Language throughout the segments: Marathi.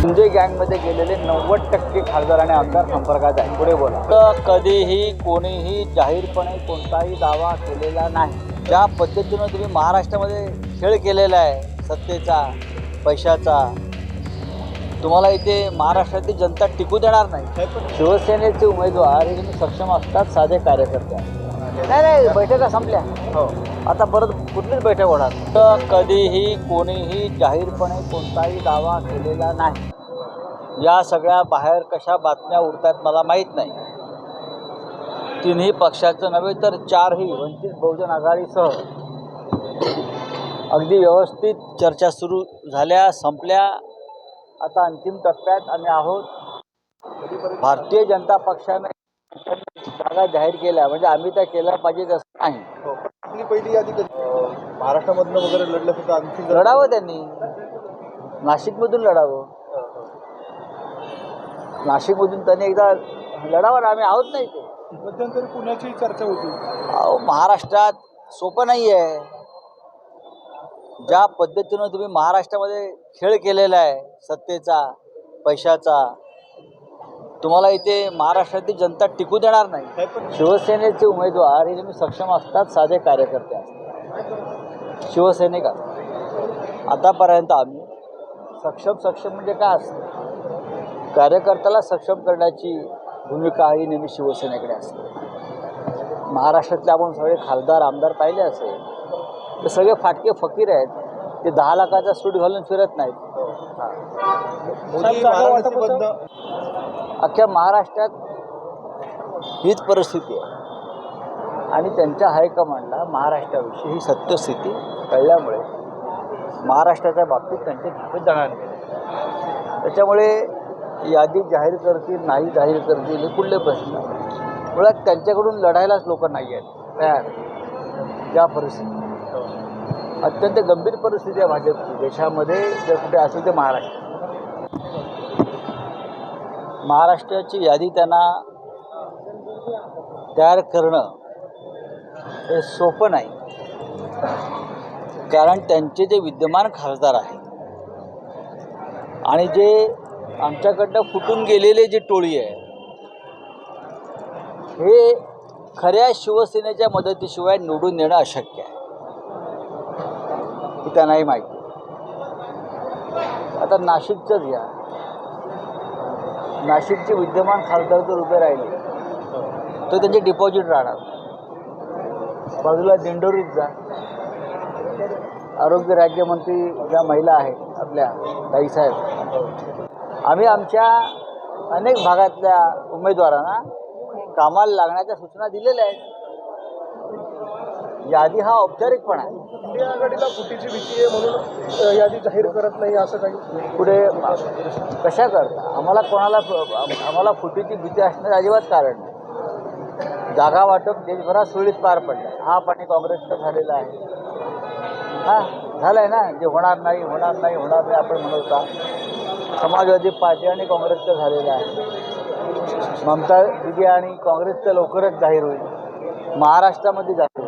शिंदे गँगमध्ये गेलेले नव्वद टक्के खासदार आणि आमदार संपर्कात आहे पुढे बोला. तर कधीही कोणीही जाहीरपणे कोणताही दावा केलेला नाही. ज्या पद्धतीनं तुम्ही महाराष्ट्रामध्ये खेळ केलेला आहे सत्तेचा पैशाचा तुम्हाला इथे महाराष्ट्रातली जनता टिकू देणार नाही. शिवसेनेचे उमेदवार हे तुम्ही सक्षम असतात साधे कार्यकर्ते. नाही नाही बैठका संपल्या. हो. आता परत कुठलीच बैठक होणार. तर कधीही कोणीही जाहीरपणे कोणताही दावा केलेला नाही. या सगळ्या बाहेर कशा बातम्या उडतात मला माहीत नाही. तिन्ही पक्षाचं नव्हे तर चारही वंचित बहुजन आघाडीसह अगदी व्यवस्थित चर्चा सुरू झाल्या संपल्या. आता अंतिम टप्प्यात आम्ही आहोत. भारतीय जनता पक्षाने जागा जाहीर केल्या. म्हणजे आम्ही त्या केल्या पाहिजे असं नाही. आपली पहिली यादी महाराष्ट्रामधनं वगैरे लढलं होतं आणखी लढावं त्यांनी. नाशिकमधून लढावं. नाशिकमधून त्यांनी एकदा लढावं आम्ही आहोत नाही ते मध्यंतरी पुण्याची चर्चा होती. अहो महाराष्ट्रात सोपं नाही आहे ज्या पद्धतीनं तुम्ही महाराष्ट्रामध्ये खेळ केलेला आहे सत्तेचा पैशाचा तुम्हाला इथे महाराष्ट्रातली जनता टिकू देणार नाही. हे शिवसेनेचे उमेदवार हे तुम्ही सक्षम असतात साधे कार्यकर्ते असतात. शिवसैनिक असतात. आतापर्यंत आम्ही सक्षम सक्षम म्हणजे काय असतं? कार्यकर्त्याला सक्षम करण्याची भूमिका ही नेहमी शिवसेनेकडे असते. महाराष्ट्रातले आपण सगळे खासदार आमदार पाहिले असेल तर सगळे फाटके फकीर आहेत. ते दहा लाखाचा सूट घालून फिरत नाहीत. वाराणसीमधनं अख्ख्या महाराष्ट्रात हीच परिस्थिती आहे. आणि त्यांच्या हायकमांडला महाराष्ट्राविषयी ही सत्यस्थिती कळल्यामुळे महाराष्ट्राच्या बाबतीत त्यांचे धापे जाणार नाही त्याच्यामुळे यादी जाहीर करतील नाही जाहीर करतील हे कुठले प्रश्न? मुळात त्यांच्याकडून लढायलाच लोक नाही आहेत तयार या परिस्थितीत अत्यंत गंभीर परिस्थिती आहे भाजपची देशामध्ये जर कुठे असेल ते महाराष्ट्र महाराष्ट्राची यादी त्यांना तयार करणं हे सोपं नाही. कारण त्यांचे जे विद्यमान खासदार आहेत आणि जे आमच्याकडनं फुटून गेलेले जे टोळी आहे हे खऱ्या शिवसेनेच्या मदतीशिवाय निवडून येणं अशक्य आहे. त्यांनाही माहिती आता नाशिकचंच घ्या. नाशिकचे विद्यमान खासदार जर उभे राहिले. तर त्यांचे डिपॉझिट राहणार. बाजूला दिंडोरीत जा. आरोग्य राज्यमंत्री ज्या महिला आहेत आपल्या ताईसाहेब आम्ही आमच्या अनेक भागातल्या उमेदवारांना कामाला लागण्याच्या सूचना दिलेल्या आहेत. यादी हा औपचारिकपणा आहे. इंडिया आघाडीला फुटीची भीती आहे म्हणून यादी जाहीर करत नाही असं काही? पुढे कशा करता? आम्हाला कोणाला आम्हाला फुटीची भीती असण्याचं अजिबात कारण नाही. जागा वाटप देशभरात सुरळीत पार पडलं. हा पाणी काँग्रेसचं झालेलं आहे. हा झालं आहे ना? जे होणार नाही होणार नाही होणार नाही आपण म्हणत समाजवादी पार्टी आणि काँग्रेसचं झालेलं आहे. ममता दिदी आणि काँग्रेसचं लवकरच जाहीर होईल. महाराष्ट्रामध्ये जाहीर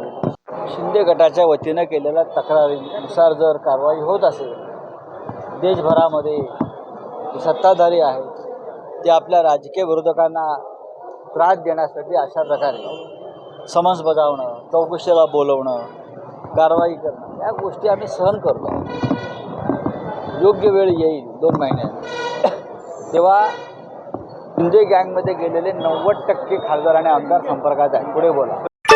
शिंदे गटाच्या वतीनं केलेल्या तक्रारीनुसार जर कारवाई होत असेल देशभरामध्ये सत्ताधारी आहेत ते आपल्या राजकीय विरोधकांना त्रास देण्यासाठी अशा प्रकारे समन्स बजावणं चौकशीला बोलवणं कारवाई करणं या गोष्टी आम्ही सहन करतो. योग्य वेळ येईल दोन महिन्यात. तेव्हा शिंदे गँगमध्ये गेलेले नव्वद टक्के खासदार आणि आमदार संपर्कात आहेत. पुढे बोला.